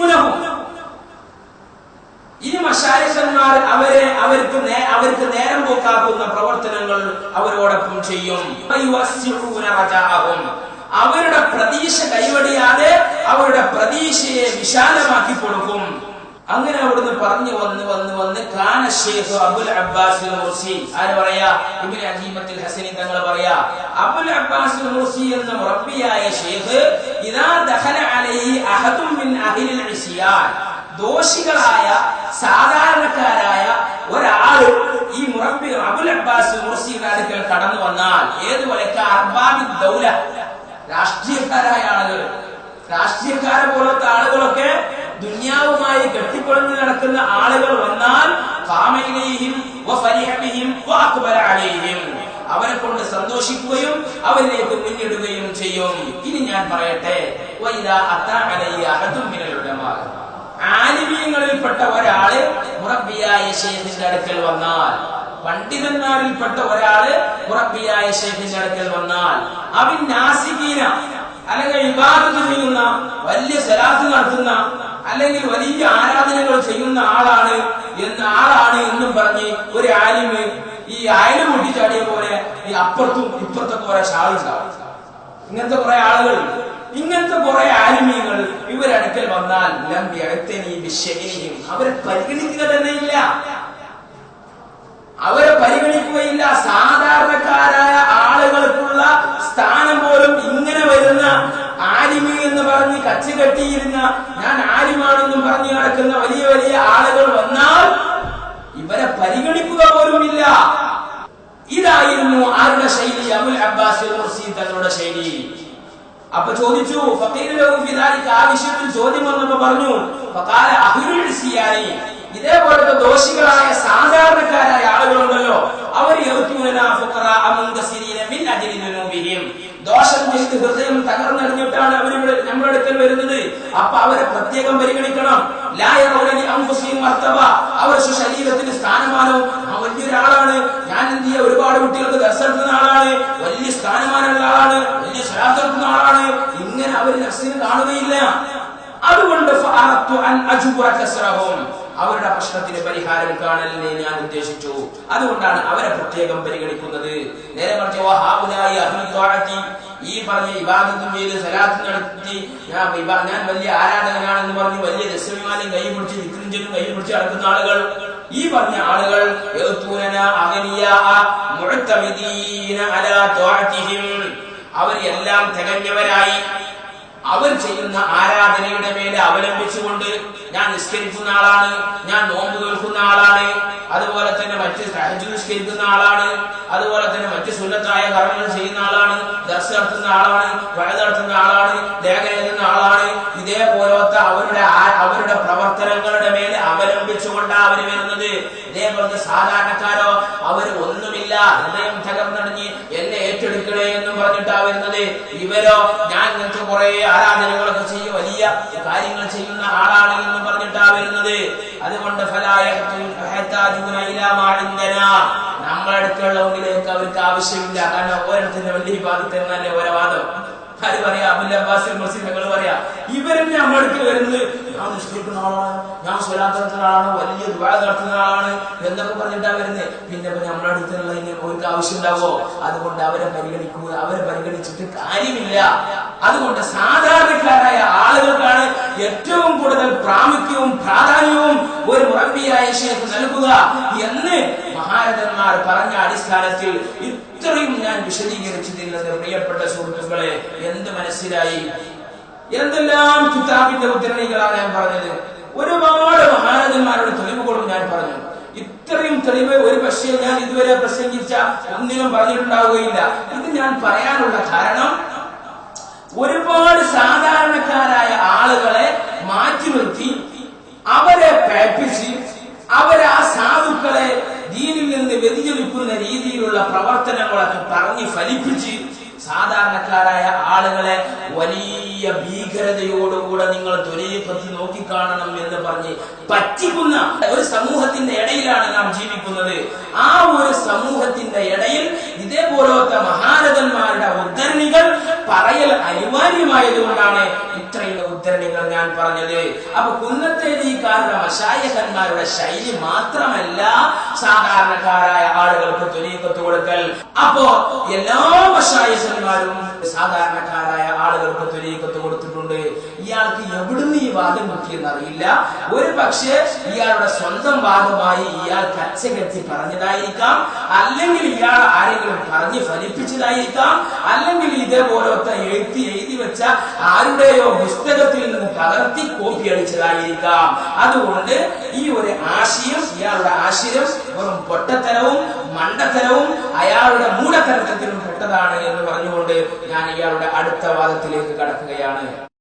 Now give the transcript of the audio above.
വയുവസ്സിഊനഹും. ഇനി മഷാരിഷന്മാർ അവരെ അവർക്ക് അവർക്ക് നേരം പോക്കാക്കുന്ന പ്രവർത്തനങ്ങൾ അവരോടൊപ്പം ചെയ്യും. അവരുടെ പ്രതീക്ഷ കൈവടിയാതെ അവരുടെ പ്രതീക്ഷയെ വിശാലമാക്കി കൊടുക്കും അങ്ങനെ അവിടുന്ന് പറഞ്ഞു വന്ന് വന്ന് വന്ന് കാന ഷേഖ് അബുൽ അബ്ബാസ് മുർസി. ആര് പറയാ? ഇബ്നു അജീമത്തിൽ ഹസനി തങ്ങൾ പറയാ. അബുൽ അബ്ബാസ് മുർസി എന്ന മുറബിയായ ഷേഖ് ഇദാ ദഖല അലൈഹി അഹദും മിൻ അഹ്ലിൽ ഇസ്യാൻ. ദോഷികളായ സാധാരണക്കാരായ ഒരാൾ ഈ മുറബി അബുൽ അബ്ബാസ് മുർസിയുടെ അടുക്കൽ കടന്നു വന്നാൽ ഏതുപോലെ ദൗല? രാഷ്ട്രീയക്കാരായ ആളുകൾ രാഷ്ട്രീയക്കാരെ പോലത്തെ ആളുകളൊക്കെ ദുന്യാവുമായി കെട്ടിക്കൊള്ളിന് നടക്കുന്ന ആളുകൾ വന്നാൽ കാമയിലെയും അവരെ കൊണ്ട് സന്തോഷിക്കുകയും അവരിലേക്ക് പിന്നിടുകയും ചെയ്യും. ഇനി ഞാൻ പറയട്ടെ ആലിമീയങ്ങളിൽപ്പെട്ട ഒരാൾ മുറബിയായ ശേഖിന്റെ അടുക്കൽ വന്നാൽ പണ്ഡിതന്മാരിൽപ്പെട്ട ഒരാൾ മുറബിയായ ശേഖിന്റെ അടുക്കൽ വന്നാൽ അവൻ നാസികീന അല്ലെങ്കിൽ ഇബാദത്ത് ചെയ്യുന്ന വലിയ സലാത്ത് നടത്തുന്ന അല്ലെങ്കിൽ വലിയ ആരാധനകൾ ചെയ്യുന്ന ആളാണ് എന്ന് ആളാണ് എന്നും പറഞ്ഞ് ഒരു ആലിമ് ഈ അയൽ മുട്ടിച്ചാടിയ പോലെ ഈ അപ്പുറത്തും ഇപ്പുറത്തൊക്കെ കുറെ ഷാളുണ്ടാവും ഇങ്ങനത്തെ കുറെ ആളുകൾ ഇങ്ങനത്തെ കുറെ ആലിമീങ്ങൾ ഇവരടുക്കൽ വന്നാൽ ലം വ്യക്തനെയും. അവരെ പരിഗണിക്കുക തന്നെ ഇല്ല. അവരെ പരിഗണിക്കുകയില്ല. സാധാരണക്കാരായ ആളുകൾക്കുള്ള സ്ഥാനം പോലും ഇങ്ങനെ വരുന്ന ആലിമി എന്ന് പറഞ്ഞ് കച്ചു ഇതായിരുന്നു ആരുടെ ശൈലി? അബുൽ അബ്ബാസ് മുർസി തങ്ങളുടെ ശൈലി. അപ്പൊ ചോദിച്ചു ആവശ്യത്തിൽ ചോദ്യം വന്നപ്പോ പറഞ്ഞു ഇതേപോലത്തെ ദോഷികളായ സാധാരണക്കാരായ ആളുകളുണ്ടല്ലോ അവർ ദോഷം ചെയ്ത് ഹൃദയം തകർന്നടിഞ്ഞിട്ടാണ് അവർ നമ്മുടെ അടുക്കൽ വരുന്നത്. അപ്പൊ അവരെ പ്രത്യേകം പരിഗണിക്കണം. ലാ യറൗനനി അൻഫുസിഹിം മർത്തബ. അവർ ശരീരത്തിന് സ്ഥാനമാനവും വലിയൊരാളാണ് ഞാൻ എന്ത് ചെയ്യുക ഒരുപാട് കുട്ടികൾക്ക് ദർശനത്തുന്ന ആളാണ്. വലിയ സ്ഥാനമാനമുള്ള ആളാണ്. വലിയ സ്വലാത്തെടുക്കുന്ന ആളാണ്. ഇങ്ങനെ അവർ നസീന് കാണുകയില്ല. അതുകൊണ്ട് അവരുടെ പ്രശ്നത്തിന് പരിഹാരം കാണലിനെ ഞാൻ ഉദ്ദേശിച്ചു. അതുകൊണ്ടാണ് അവരെ പ്രത്യേകം പരിഗണിക്കുന്നത്. നേരെ മറിച്ച് ഈ പറഞ്ഞ ഇബാദത്തും ചെയ്ത് സലാത്ത് നടത്തി ഞാൻ ഞാൻ വലിയ ആരാധകനാണെന്ന് പറഞ്ഞ് വലിയ രസവിമാനം കൈ പിടിച്ച് വിക്രം ചെല്ലും കൈ പിടിച്ച് നടക്കുന്ന ആളുകൾ ഈ പറഞ്ഞ ആളുകൾ അവരെല്ലാം തികഞ്ഞവരായി. അവർ ചെയ്യുന്ന ആരാധനയുടെ മേലെ അവലംബിച്ചുകൊണ്ട് ഞാൻ നിസ്കരിക്കുന്ന ആളാണ് ഞാൻ നോമ്പ് കേൾക്കുന്ന ആളാണ് അതുപോലെ തന്നെ മറ്റ് സഹജു നിസ്കരിക്കുന്ന ആളാണ് അതുപോലെ തന്നെ മറ്റ് സുന്നത്തായ കർമ്മങ്ങൾ ചെയ്യുന്ന ആളാണ് ദർശ നടത്തുന്ന ആളാണ് വഴ നടത്തുന്ന ആളാണ് ലേഖന എഴുതുന്ന ആളാണ് ഇതേപോലത്തെ അവരുടെ അവരുടെ പ്രവർത്തനങ്ങളുടെ മേൽ അവലംബിച്ചുകൊണ്ടാണ് അവർ വരുന്നത്. ഇതേപോലത്തെ സാധാരണക്കാരോ അവർ ഒന്നുമില്ല. ഹൃദയം തകർന്നടിഞ്ഞ് എന്നെ ഏറ്റെടുക്കണേ എന്നും പറഞ്ഞിട്ടാ വരുന്നത്. ഇവരോ ഞാൻ നിങ്ങൾക്ക് കുറെ ആരാധനകളൊക്കെ ചെയ്യും. വലിയ കാര്യങ്ങൾ ചെയ്യുന്ന ആളാണ് എന്ന് പറഞ്ഞിട്ടാ വരുന്നത്. അതുകൊണ്ട് ഇൻദനാ. ഒന്നിലേക്ക് അവർക്ക് ആവശ്യമില്ല. കാരണം ഓരോരുത്തരുടെ വലിയ ബാധിത്തന്നല്ലേ ഓരോ വാദം ആര് പറയാ അബുൽ അബ്ബാസ് മുസ്ലിങ്ങൾ പറയാ ഇവരെന്നെ നമ്മൾക്ക് വരുന്നത് ഞാൻ നിഷ്കരിക്കുന്ന ആളാണ് ഞാൻ സ്വലാത്ത് നടത്തുന്ന ആളാണ് വലിയ ദുബായ നടത്തുന്ന ആളാണ് എന്നൊക്കെ പറഞ്ഞിട്ടാ വരുന്നത് പിന്നെ ഇപ്പൊ അടുത്തുള്ള ഇനി പോയിട്ട് ആവശ്യമുണ്ടാവോ? അതുകൊണ്ട് അവരെ പരിഗണിക്കുക അവരെ പരിഗണിച്ചിട്ട് കാര്യമില്ല. അതുകൊണ്ട് സാധാരണക്കാരായ ആളുകൾക്കാണ് ഏറ്റവും കൂടുതൽ പ്രാമുഖ്യവും പ്രാധാന്യവും ഒരു മുറബിയായ ശേഷം നൽകുക എന്ന് മഹാരഥന്മാർ പറഞ്ഞ അടിസ്ഥാനത്തിൽ ഇത്രയും ഞാൻ വിശദീകരിച്ചിട്ടുള്ളത് പ്രിയപ്പെട്ട സുഹൃത്തുക്കളെ എന്ത് മനസ്സിലായി? എന്തെല്ലാം കിതാബിന്റെ ഉദ്ധരണികളാണ് ഞാൻ പറഞ്ഞത്? ഒരുപാട് മഹാരഥന്മാരുടെ തെളിവുകളും ഞാൻ പറഞ്ഞു. ഇത്രയും തെളിവ് ഒരു പക്ഷേ ഞാൻ ഇതുവരെ പ്രസംഗിച്ച ഒന്നിനും പറഞ്ഞിട്ടുണ്ടാവുകയില്ല. ഇത് ഞാൻ പറയാനുള്ള കാരണം ഒരുപാട് സാധാരണക്കാരായ ആളുകളെ മാറ്റി നിർത്തി അവരെ പേപ്പിച്ച് അവരെ ആ സാധുക്കളെ നിന്ന് വ്യതിചലിക്കുന്ന രീതിയിലുള്ള പ്രവർത്തനങ്ങളൊക്കെ പറഞ്ഞ് ഫലിപ്പിച്ച് സാധാരണക്കാരായ ആളുകളെ വലിയ ഭീകരതയോടുകൂടെ നിങ്ങൾ തൊലീപത്തി നോക്കിക്കാണണം എന്ന് പറഞ്ഞ് പറ്റിക്കുന്ന ഒരു സമൂഹത്തിന്റെ ഇടയിലാണ് നാം ജീവിക്കുന്നത്. ആ ഒരു സമൂഹത്തിന്റെ ഇടയിൽ ഇതേപോലത്തെ മഹാരഥന്മാരുടെ ഉദ്ധരണികൾ പറയൽ അനിവാര്യമായതുകൊണ്ടാണ് ഇത്രയുള്ള ഉദ്ധരണികൾ ഞാൻ പറഞ്ഞത്. അപ്പൊ കുന്നത്തേരിക്കാരുടെ മശായകന്മാരുടെ ശൈലി മാത്രമല്ല സാധാരണക്കാരായ ആളുകൾക്ക് തുരീക്കത്ത് കൊടുക്കൽ. അപ്പോ എല്ലാ മശായകന്മാരും സാധാരണക്കാരായ ആളുകൾക്ക് തുരീക്കത്ത് ഈ വാദം കിട്ടിയെന്ന് അറിയില്ല ഒരു പക്ഷേ ഇയാളുടെ സ്വന്തം വാദമായി ഇയാൾ കച്ചകെട്ടി പറഞ്ഞതായിരിക്കാം. അല്ലെങ്കിൽ ഇയാൾ ആരെങ്കിലും പറഞ്ഞ് ഫലിപ്പിച്ചതായിരിക്കാം. അല്ലെങ്കിൽ ഇതേപോലത്തെ എഴുത്തി എഴുതി വെച്ച ആരുടെയോ പുസ്തകത്തിൽ നിന്ന് പകർത്തി കോപ്പി അടിച്ചതായിരിക്കാം. അതുകൊണ്ട് ഈ ഒരു ആശയം ഇയാളുടെ ആശയം വെറും പൊട്ടത്തരവും മണ്ടത്തരവും അയാളുടെ മൂടത്തരത്തിലും പെട്ടതാണ് എന്ന് പറഞ്ഞുകൊണ്ട് ഞാൻ ഇയാളുടെ അടുത്ത വാദത്തിലേക്ക് കടക്കുകയാണ്.